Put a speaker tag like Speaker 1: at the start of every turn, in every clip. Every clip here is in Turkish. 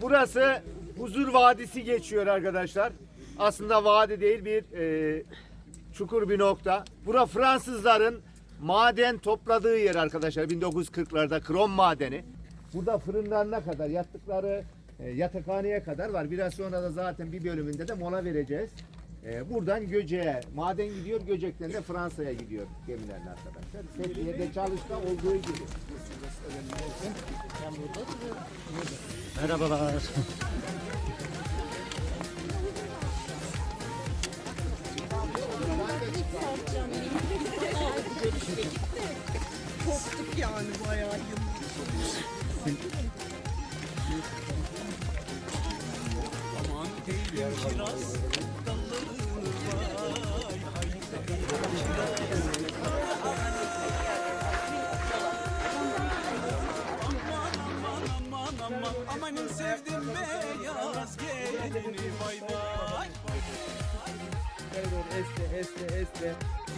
Speaker 1: Burası Huzur Vadisi geçiyor arkadaşlar. Aslında vadi değil bir e, çukur bir nokta. Bura Fransızların maden topladığı yer arkadaşlar. 1940'larda krom madeni. Burada fırınlarına kadar yattıkları e, yatakhaneye kadar var. Biraz sonra da zaten bir bölümünde de mola vereceğiz. E, buradan Göcek'e maden gidiyor. Göcek'ten de Fransa'ya gidiyor gemilerin arkadaşlar. Fethiye'de çalışta olduğu gibi.
Speaker 2: Merhabalar.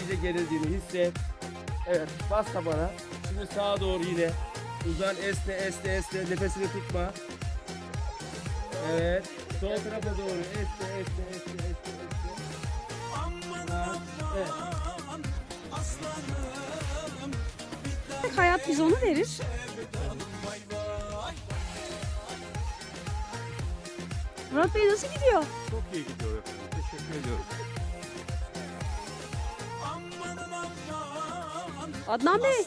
Speaker 1: İyice gerildiğini hisset. Evet bas tabana. Şimdi sağa doğru yine. Uzan esne esne esne. Nefesini tutma. Evet. Sol tarafa doğru esne esne esne esne. Evet.
Speaker 3: Hayat bize onu verir. Murat Bey nasıl gidiyor?
Speaker 4: Çok iyi gidiyor efendim. Teşekkür ediyorum.
Speaker 3: Adnan Bey.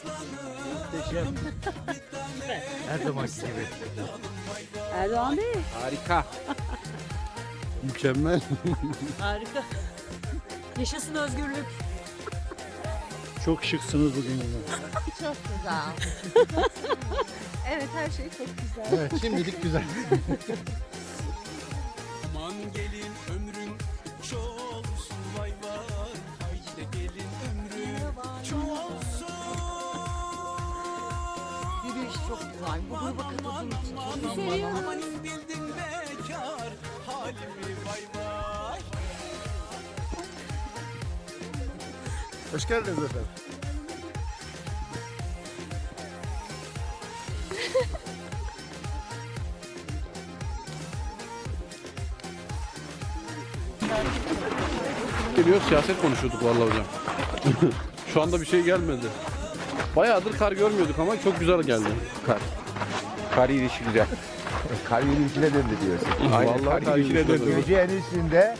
Speaker 2: Her zamanki gibi.
Speaker 3: Erdoğan Bey.
Speaker 1: Harika.
Speaker 4: Mükemmel.
Speaker 5: Harika. Yaşasın özgürlük.
Speaker 4: Çok şıksınız bugün yine.
Speaker 5: Çok güzel.
Speaker 3: Evet her şey çok güzel.
Speaker 4: Evet şimdilik güzel.
Speaker 6: Aman
Speaker 5: seviyorum.
Speaker 6: amanın bildin bekar halimi vay vay
Speaker 4: Hoş geldiniz efendim.
Speaker 7: Geliyor siyaset konuşuyorduk vallahi hocam. Şu anda bir şey gelmedi. Bayağıdır kar görmüyorduk ama çok güzel geldi.
Speaker 1: Kar. Kar yürüyüşü güzel. Kar yürüyüşüne döndü diyorsun.
Speaker 7: Vallahi kar yürüyüşüne döndü.
Speaker 1: Göcek'in üstünde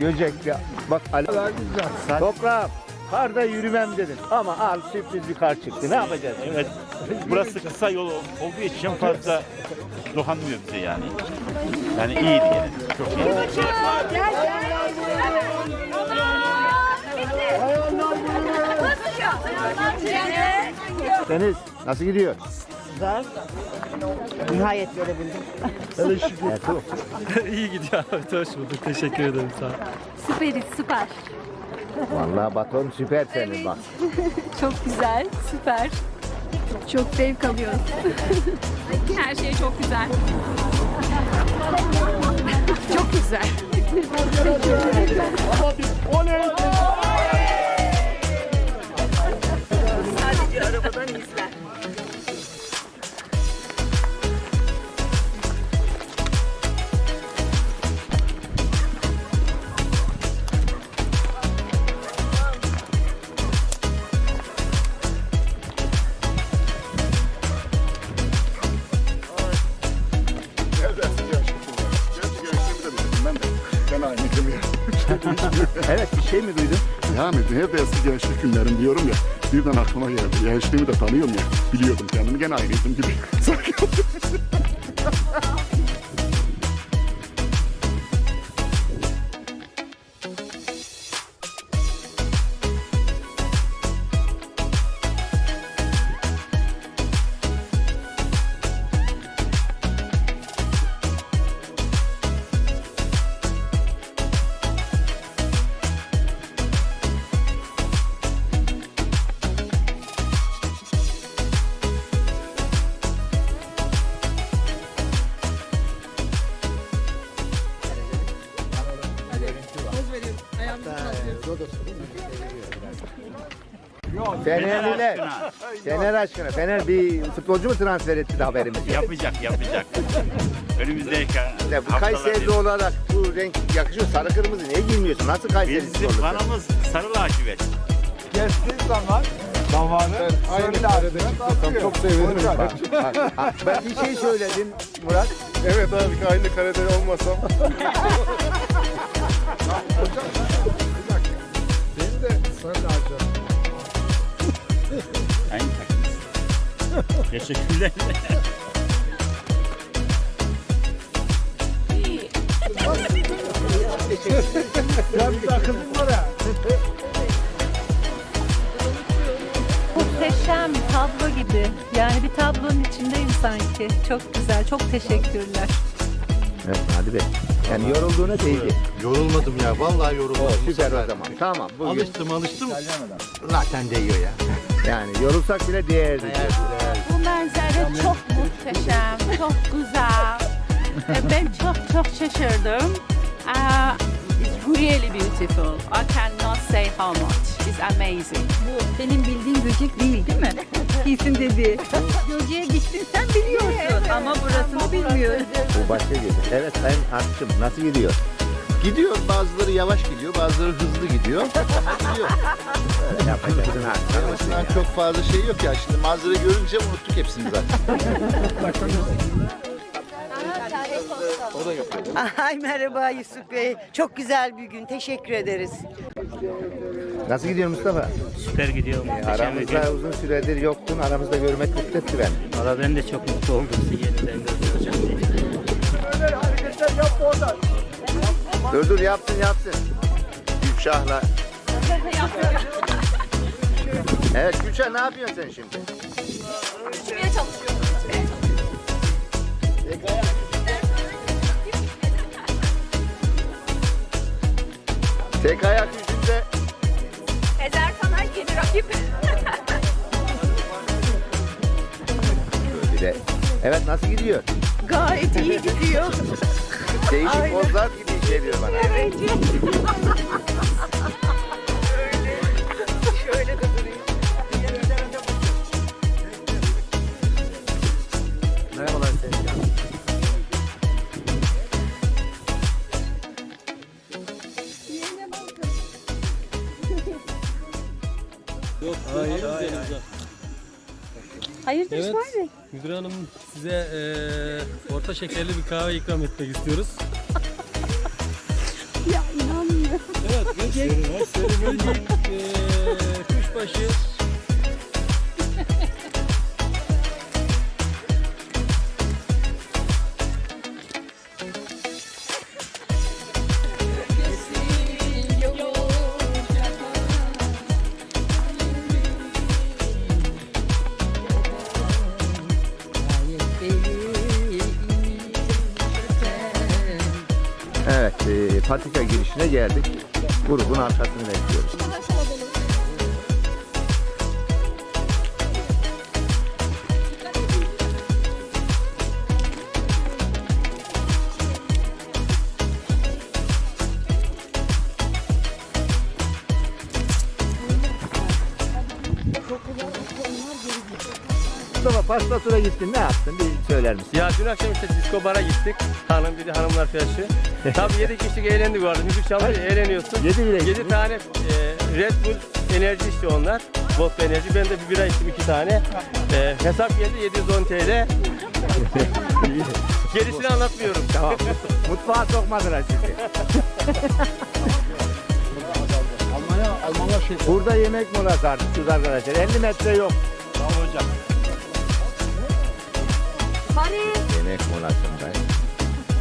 Speaker 1: Göcek'te bak Ali güzel. Toprağım karda yürümem dedin ama al sürpriz bir kar çıktı. Ne yapacağız?
Speaker 8: Evet. Burası kısa yol olduğu için fazla dokanmıyor bize yani. Yani iyiydi yani. Çok iyi.
Speaker 1: Deniz nasıl gidiyor?
Speaker 5: Güzel. Nihayet görebildim.
Speaker 1: Evet, bu.
Speaker 2: İyi gidiyor. Evet, hoş bulduk. Teşekkür ederim. Sağ ol.
Speaker 3: Süperiz süper.
Speaker 1: Vallahi baton süper senin bak.
Speaker 3: Çok güzel süper. Çok zevk alıyoruz. her şey çok güzel. çok güzel.
Speaker 5: Sadece arabadan izler.
Speaker 1: Evet bir şey mi duydun?
Speaker 4: Yani hep eski gençlik günlerim diyorum ya. Birden aklıma geldi. Gençliğimi de tanıyorum ya. Biliyordum kendimi gene aynıydım gibi. Sanki
Speaker 1: Fenerliler. Fener aşkına. Fener bir futbolcu mu transfer etti de haberimiz yok.
Speaker 8: Yapacak yapacak. Önümüzdeki
Speaker 1: Ya bu
Speaker 8: haftalarda-
Speaker 1: Kayserili olarak bu renk yakışıyor. Sarı kırmızı niye giymiyorsun? Nasıl Kayserilisin
Speaker 8: Bizim kanımız sarı lacivert.
Speaker 1: Kestiğin zaman damarı aynı Karadeniz çok sevinirim. Bak, bak, bak, ben bir şey söyledim Murat.
Speaker 4: Evet abi aynı Karadeniz olmasam. Benim de sarı lacivert.
Speaker 8: Teşekkürler.
Speaker 9: Muhteşem tablo gibi. Yani bir tablonun içindeyim sanki. Çok güzel, çok teşekkürler.
Speaker 1: Evet hadi be. Yani yorulduğuna değdi.
Speaker 4: Yorulmadım ya vallahi yorulmadım.
Speaker 1: O süper o zaman. Tamam. Bugün
Speaker 4: Alıştım alıştım.
Speaker 1: zaten değiyor ya. Yani yorulsak bile değerdi.
Speaker 5: Bu manzara çok muhteşem, çok güzel. E, ben çok çok şaşırdım. Uh, it's really beautiful. I cannot say how much. It's amazing.
Speaker 3: Bu senin bildiğin böcek değil değil mi? Kesin dedi. Böceğe gittin sen biliyorsun ama burasını bilmiyorsun.
Speaker 1: Bu başka gibi. Evet Sayın Artçım nasıl gidiyor?
Speaker 4: Gidiyor bazıları yavaş gidiyor bazıları hızlı gidiyor. Ama gidiyor.
Speaker 1: Yapacaksın
Speaker 4: En azından
Speaker 1: artık.
Speaker 4: çok fazla şey yok ya. Şimdi manzara görünce unuttuk hepsini zaten.
Speaker 10: Ay merhaba Yusuf Bey. Çok güzel bir gün. Teşekkür ederiz.
Speaker 1: Nasıl gidiyor Mustafa?
Speaker 2: Süper gidiyor.
Speaker 1: Aramızda uzun süredir yoktun. Aramızda görmek mutlu etti beni.
Speaker 2: Valla ben de çok mutlu oldum sizi yeniden görünce hocam.
Speaker 1: Dur dur yapsın yapsın. Gülşah'la. Evet Gülşah ne yapıyorsun sen şimdi?
Speaker 3: Uçmaya çalışıyorum.
Speaker 1: Tek ayak yüzünde
Speaker 3: Ezer sana yeni rakip.
Speaker 1: Evet nasıl gidiyor?
Speaker 10: Gayet iyi gidiyor.
Speaker 1: Değişik pozlar gibi geliyor bana.
Speaker 10: Evet.
Speaker 3: Bey?
Speaker 2: Müdür Hanım size eee, orta şekerli bir kahve ikram etmek istiyoruz.
Speaker 3: Ya inanmıyorum.
Speaker 2: Evet, böcek, böcek, eee, kuşbaşı,
Speaker 1: girişine geldik. Grubun arkasını bekliyoruz. Mustafa pasta tura gittin ne yaptın bir söyler misin?
Speaker 2: Ya dün akşam işte disco bara gittik. Hanım bir de hanımlar flaşı. Tabii 7 kişilik eğlendik arada. Müzik çalıyor, eğleniyorsun.
Speaker 1: Yedi bile
Speaker 2: 7 tane e, Red Bull enerji içti onlar. Vodka enerji. Ben de bir bira içtim 2 tane. E, hesap geldi 710 TL. Gerisini anlatmıyorum.
Speaker 1: Tamam. Mutfağa sokmadılar sizi. Burada yemek molası artık arkadaşlar. 50 metre yok.
Speaker 3: Bari,
Speaker 1: Yemek molasında.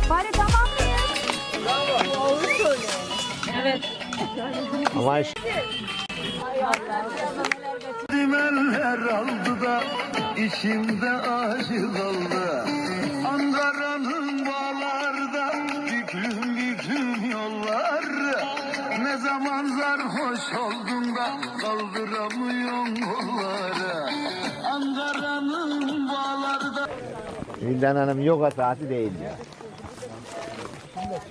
Speaker 3: bari tamam Evet.
Speaker 1: Ama iş-
Speaker 6: Dimeller aldı da içimde aşık oldu Ankara'nın bağlarda büklüm büklüm yollar Ne zaman sarhoş oldun da kaldıramıyorsun kolları Ankara'nın bağlarda
Speaker 1: Vildan Hanım yoga saati değil ya.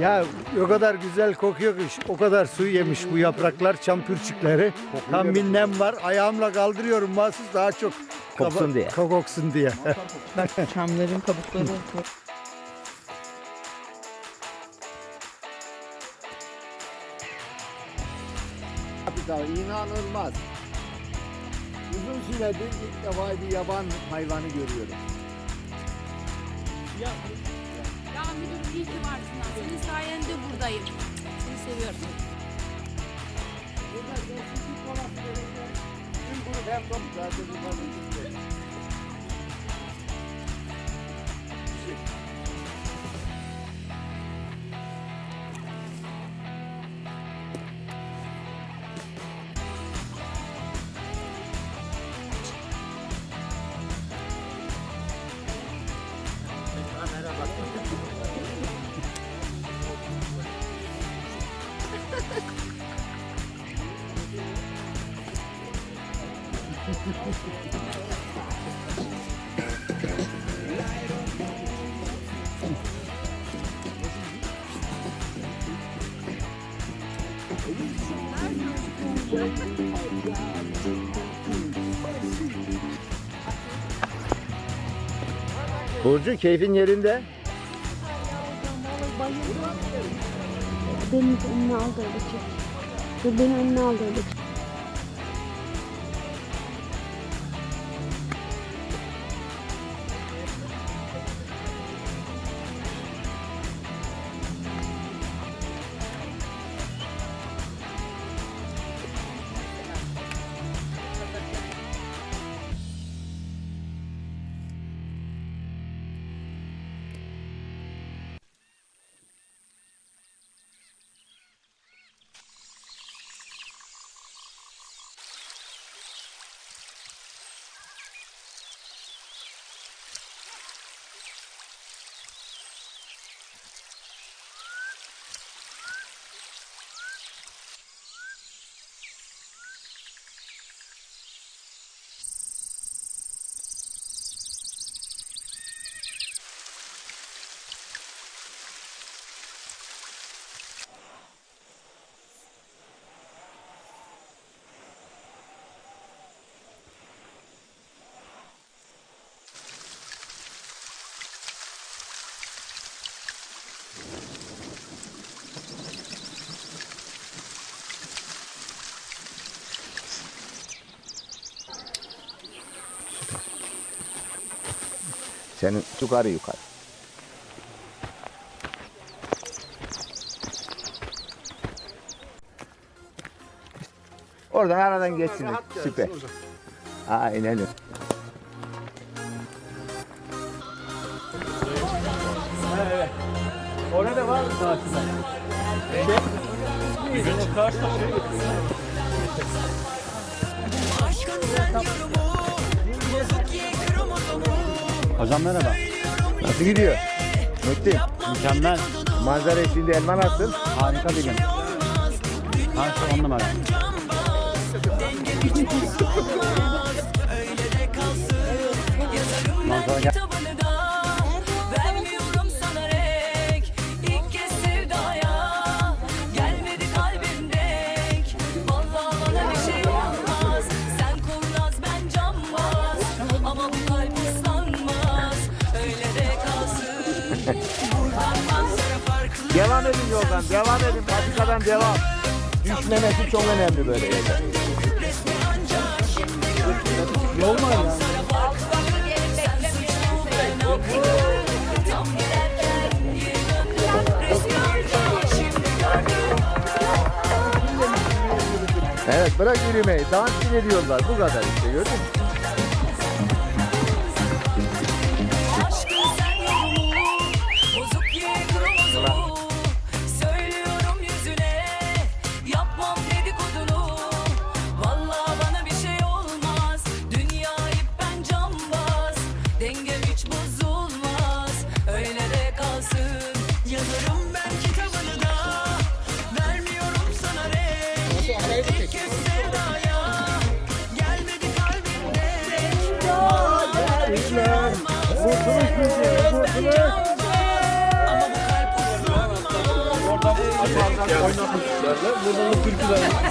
Speaker 11: Ya o kadar güzel kokuyor ki o kadar su yemiş bu yapraklar çam pürçükleri. Tam bir nem var. Ayağımla kaldırıyorum mahsus daha çok
Speaker 1: Koksun diye.
Speaker 11: Koksun diye.
Speaker 10: Çamların kabukları.
Speaker 1: inanılmaz. Uzun süredir ilk defa bir yaban hayvanı görüyorum.
Speaker 5: Ya iyi ki. Senin sayende buradayım. Seni seviyorum.
Speaker 1: Burada olması gerekiyor. Tüm grup hem çocukların içinde. Burcu keyfin yerinde.
Speaker 3: Beni önüne aldı öyle çek. Beni önüne aldı öyle.
Speaker 1: Senin yukarı yukarı. Oradan aradan geçsin. Süper. Aynen öyle.
Speaker 2: Orada var mı karşıda? Şey, karşıda şey
Speaker 11: Hocam merhaba.
Speaker 1: Nasıl gidiyor? Muhittin.
Speaker 11: Mükemmel.
Speaker 1: Manzara eşliğinde elma nasıl?
Speaker 11: Harika bir gün. Harika on numara.
Speaker 1: yoldan, devam edin. Patikadan devam. Düşmemesi çok önemli böyle yerler.
Speaker 6: Yol ya?
Speaker 1: Evet bırak yürümeyi. Dans ediyorlar. Bu kadar işte gördün mü?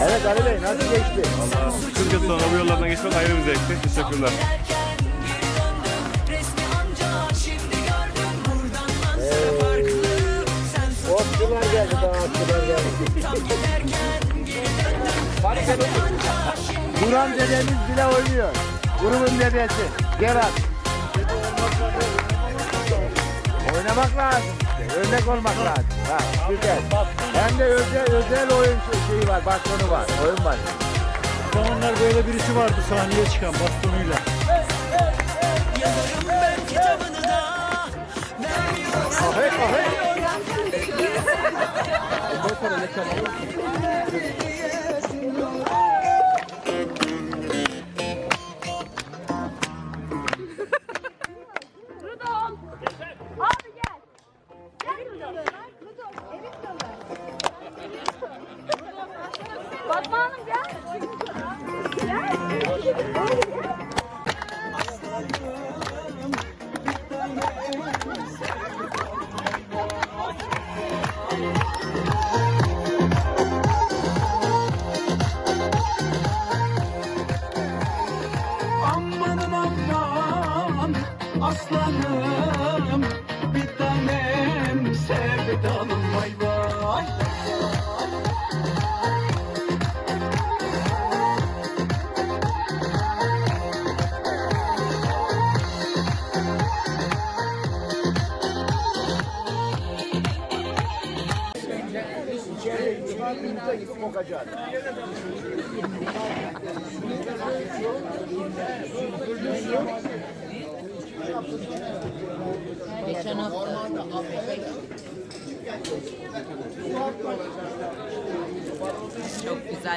Speaker 1: Evet Ali Bey nasıl geçti?
Speaker 2: 40 yıl sonra bu yollardan geçmek ayrı bir zevkti. Teşekkürler.
Speaker 12: Sen
Speaker 1: Otçular geldi daha otçular geldi. Duran dedemiz bile oynuyor. Grubun dedesi. Gerard. Oynamak lazım. işte, Örnek olmak lazım. Ha, güzel. Hem de özel, özel oyun şeyi var, bastonu var, oyun var.
Speaker 13: Zamanlar böyle birisi vardı sahneye çıkan bastonuyla.
Speaker 12: Yazarım ben kitabını da Vermiyorum
Speaker 7: Fatma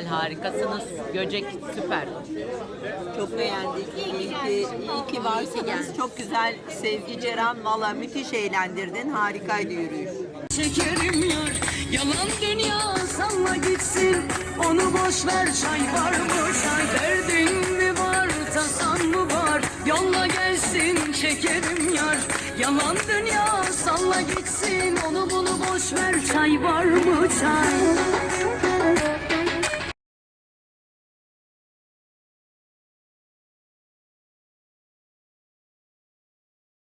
Speaker 14: güzel, harikasınız. Göcek süper. Çok beğendik. İyi ki, iyi ki varsınız. Çok güzel. Sevgi Ceren valla müthiş eğlendirdin. Harikaydı yürüyüş.
Speaker 12: Şekerim yar yalan dünya salla gitsin Onu boş ver çay var mı çay Derdin mi var tasan mı var Yolla gelsin şekerim yar Yalan dünya salla gitsin Onu bunu boş ver çay var mı çay